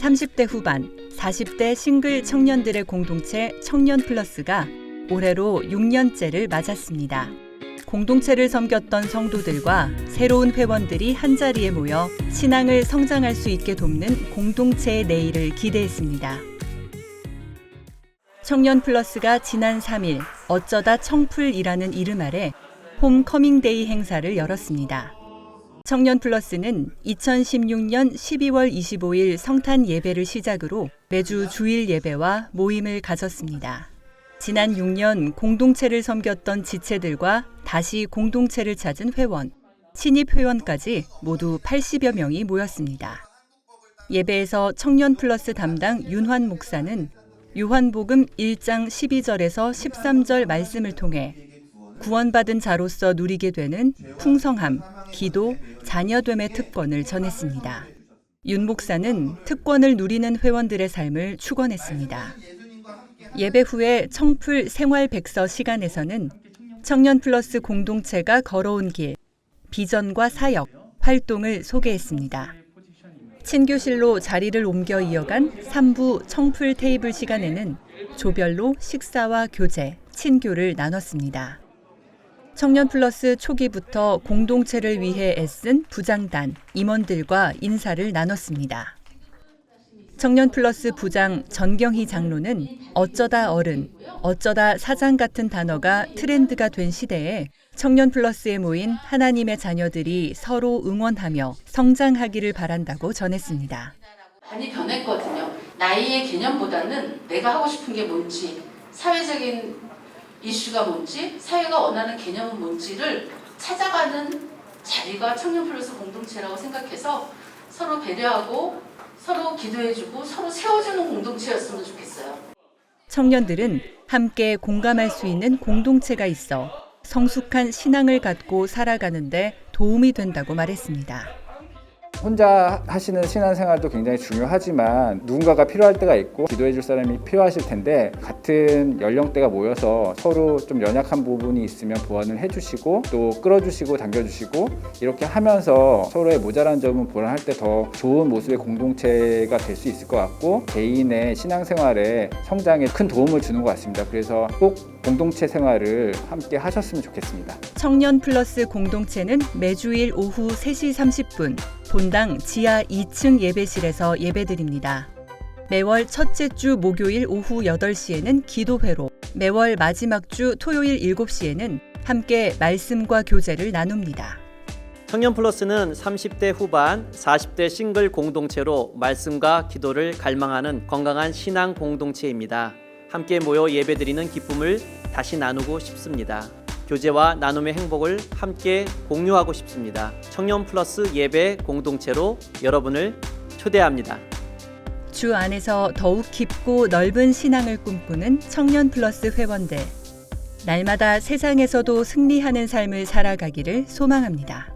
30대 후반, 40대 싱글 청년들의 공동체 청년 플러스가 올해로 6년째를 맞았습니다. 공동체를 섬겼던 성도들과 새로운 회원들이 한자리에 모여 신앙을 성장할 수 있게 돕는 공동체의 내일을 기대했습니다. 청년 플러스가 지난 3일 어쩌다 청풀이라는 이름 아래 홈 커밍데이 행사를 열었습니다. 청년 플러스는 2016년 12월 25일 성탄 예배를 시작으로 매주 주일 예배와 모임을 가졌습니다. 지난 6년 공동체를 섬겼던 지체들과 다시 공동체를 찾은 회원, 신입 회원까지 모두 80여 명이 모였습니다. 예배에서 청년 플러스 담당 윤환 목사는 요한복음 1장 12절에서 13절 말씀을 통해 구원받은 자로서 누리게 되는 풍성함, 기도, 자녀됨의 특권을 전했습니다. 윤 목사는 특권을 누리는 회원들의 삶을 축원했습니다. 예배 후에 청풀 생활 백서 시간에서는 청년 플러스 공동체가 걸어온 길, 비전과 사역, 활동을 소개했습니다. 친교실로 자리를 옮겨 이어간 3부 청풀 테이블 시간에는 조별로 식사와 교제, 친교를 나눴습니다. 청년 플러스 초기부터 공동체를 위해 애쓴 부장단, 임원들과 인사를 나눴습니다. 청년 플러스 부장 전경희 장로는 어쩌다 어른, 어쩌다 사장 같은 단어가 트렌드가 된 시대에 청년 플러스에 모인 하나님의 자녀들이 서로 응원하며 성장하기를 바란다고 전했습니다. 많이 변했거든요. 나이의 개념보다는 내가 하고 싶은 게 뭔지, 사회적인 이슈가 뭔지, 사회가 원하는 개념은 뭔지를 찾아가는 자리가 청년 플러스 공동체라고 생각해서 서로 배려하고 서로 기도해주고 서로 세워주는 공동체였으면 좋겠어요. 청년들은 함께 공감할 수 있는 공동체가 있어 성숙한 신앙을 갖고 살아가는데 도움이 된다고 말했습니다. 혼자 하시는 신앙생활도 굉장히 중요하지만 누군가가 필요할 때가 있고 기도해 줄 사람이 필요하실 텐데 같은 연령대가 모여서 서로 좀 연약한 부분이 있으면 보완을 해주시고 또 끌어주시고 당겨주시고 이렇게 하면서 서로의 모자란 점은 보완할 때 더 좋은 모습의 공동체가 될 수 있을 것 같고 개인의 신앙생활에 성장에 큰 도움을 주는 것 같습니다. 그래서 꼭 공동체 생활을 함께 하셨으면 좋겠습니다. 청년 플러스 공동체는 매주일 오후 3시 30분 본당 지하 2층 예배실에서 예배드립니다. 매월 첫째 주 목요일 오후 8시에는 기도회로, 매월 마지막 주 토요일 7시에는 함께 말씀과 교제를 나눕니다. 청년 플러스는 30대 후반, 40대 싱글 공동체로 말씀과 기도를 갈망하는 건강한 신앙 공동체입니다. 함께 모여 예배드리는 기쁨을 다시 나누고 싶습니다. 교제와 나눔의 행복을 함께 공유하고 싶습니다. 청년 플러스 예배 공동체로 여러분을 초대합니다. 주 안에서 더욱 깊고 넓은 신앙을 꿈꾸는 청년 플러스 회원들. 날마다 세상에서도 승리하는 삶을 살아가기를 소망합니다.